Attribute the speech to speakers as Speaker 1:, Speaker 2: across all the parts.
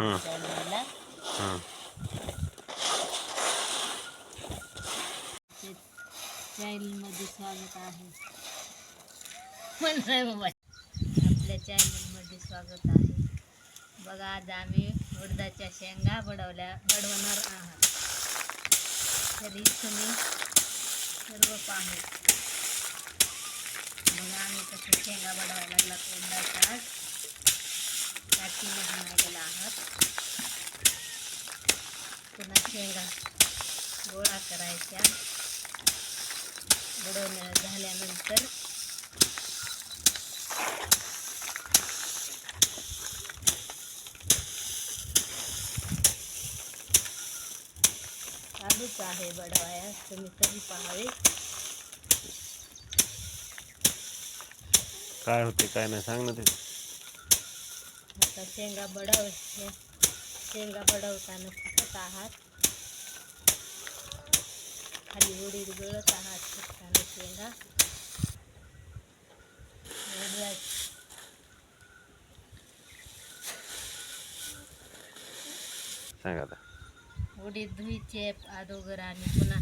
Speaker 1: हं.
Speaker 2: चॅनलमध्ये स्वागत आहे. पण बाबा आपल्या चॅनलमध्ये स्वागत आहे. बघा आज आम्ही उडदाच्या शेंगा बडवल्या बडवणार आहात. तरी तुम्ही सर्व पाहू. बघा आम्ही कसं शेंगा बडवायला लागला उडदाच्या आज. काठीने बनवलेला आहात पुन्हा शेंगा गोळा करायच्या बुडवण्या झाल्यानंतर चालूच आहे बडवाया तुम्ही कधी पाहावे
Speaker 1: काय होते काय नाही सांग ना ते.
Speaker 2: आता शेंगा बडव शेंगा बडवताना फुटत आहात. खाली उडीद गळत आहात फुटताना शेंगा. उडीद धुईचे अगोदर आणि पुन्हा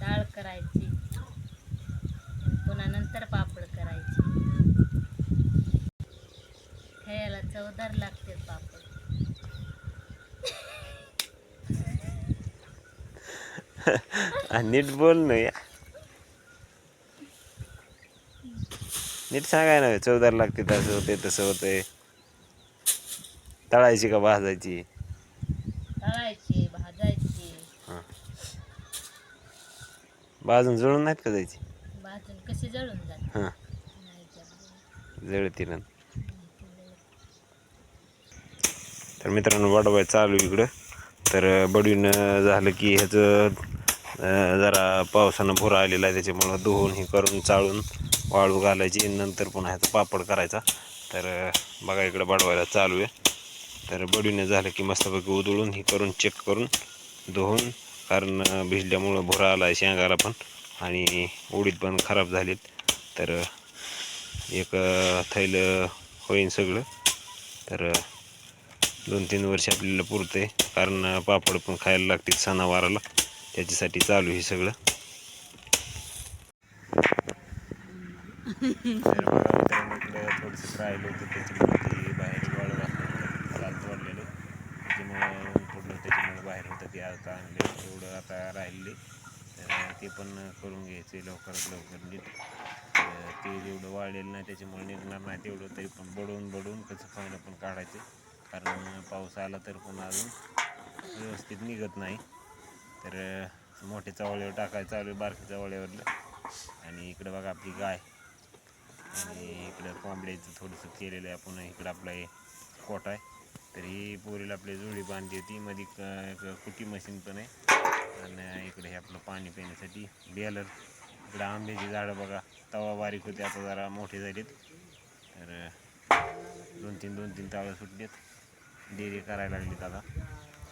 Speaker 2: डाळ करायची. पुन्हा नंतर पापड करायचे. खायला चवदार लागते पापड
Speaker 1: नीट बोल ना या. नीट सांगाय ना चवदार लागते तसं होते तसं होतंय. तळायची का भाजायची?
Speaker 2: तळायचे भाजायचे.
Speaker 1: हां. भाजून जळून नाहीत का जायची?
Speaker 2: भाजून कसे जळून जाते?
Speaker 1: हां.
Speaker 2: नाही जळून.
Speaker 1: जळती ना
Speaker 2: नाही ते जळत.
Speaker 1: तर मित्रांनो वाढवाय चालू इकडं. तर बडीनं झालं की ह्याचं जरा पावसानं भुरा आलेला आहे त्याच्यामुळं धुवून हे करून चाळून वाळू घालायची. नंतर पुन्हा ह्याचा पापड करायचा. तर बघा इकडं बडवायला चालू आहे. तर बडीनं झालं की मस्तपैकी उधळून हे करून चेक करून धुवून कारण भिजल्यामुळं भुरा आला आहे शेंगाला पण आणि उडीद पण खराब झालीत. तर एक थैलं थैल होईन सगळं. तर दोन तीन वर्ष आपल्याला पुरतं आहे कारण पापड पण खायला लागतील सणावाराला. त्याच्यासाठी चालू हे सगळं. थोडंसं राहिलं होतं त्याच्यामुळे ते बाहेर वाळू घातलं वाढलेलं त्याच्यामुळं ऊन पडलं त्याच्यामुळे बाहेर होतं ते आता आणले एवढं आता राहिले तर ते पण करून घ्यायचे लवकरात लवकर नीट ते जेवढं वाळलेलं नाही त्याच्यामुळे निघणार नाही तेवढं तरी पण बडवून बडवून कसं खाणं पण काढायचं. कारण पाऊस आला तर पुन्हा अजून व्यवस्थित निघत नाही. तर मोठे चवळ्यावर टाकायचं चालू आहे बारकी चवळ्यावरलं आणि इकडं बघा आपली गाय. आणि इकडं कोंबड्याचं थोडंसं केलेलं आहे आपण. इकडं आपला हे कोट आहे. तर ही पोरीला आपली जुळी बांधली होती. मध्ये क- एक कुटी मशीन पण आहे. आणि इकडे हे आपलं पाणी पिण्यासाठी बेलर. इकडं आंब्याची झाडं बघा. तवा बारीक होते. आता जरा मोठे झालेत. तर दोन तीन दोन तीन तावं सुटलेत. डेरी करायला लागली आता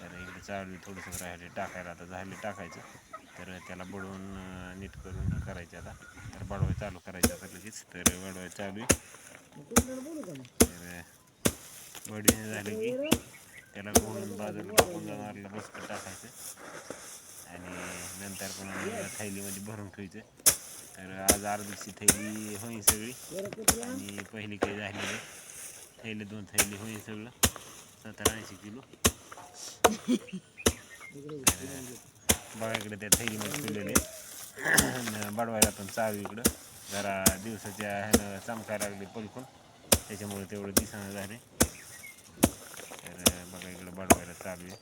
Speaker 1: तर इकडे चालू थोडंसं राहिले टाकायला. आता झाले टाकायचं. तर त्याला बडवून नीट करून हे करायचे आता. तर बडवाय चालू करायचं आता लगेच. तर बडवाय चालू तर बडवीने झालं की त्याला गोळून बाजूला टाकून जाणारला बसतं टाकायचं. आणि नंतर पण थैलीमध्ये भरून ठेवायचं. तर आज अर्धीची थैली होईल सगळी. आणि पहिली काही झालेली थैली दोन थैली होईल सगळं. सत्तर ऐंशी किलो बघा इकडे त्या थैलीमध्ये पिलेले बडवायला पण चालू इकडं जरा दिवसाच्या ह्यानं चमकायला लागले पलकून त्याच्यामुळे तेवढं दिसणं झाले तर बघा इकडं बडवायला चालू आहे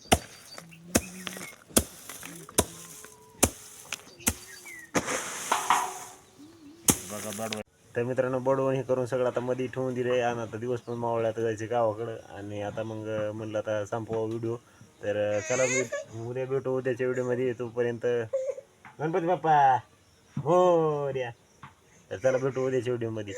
Speaker 1: बघा बडवाय तर मित्रांनो बडवण हे करून सगळं आता मध्ये ठेवून दिले आणि आता दिवस पण मावळ्यात जायचे गावाकडं. आणि आता मग म्हणलं आता संपवा व्हिडिओ तर चला मी उद्या भेटू. उद्याच्या व्हिडिओमध्ये तोपर्यंत गणपती बाप्पा! हो द्या तर चला भेटू उद्याच्या व्हिडिओमध्ये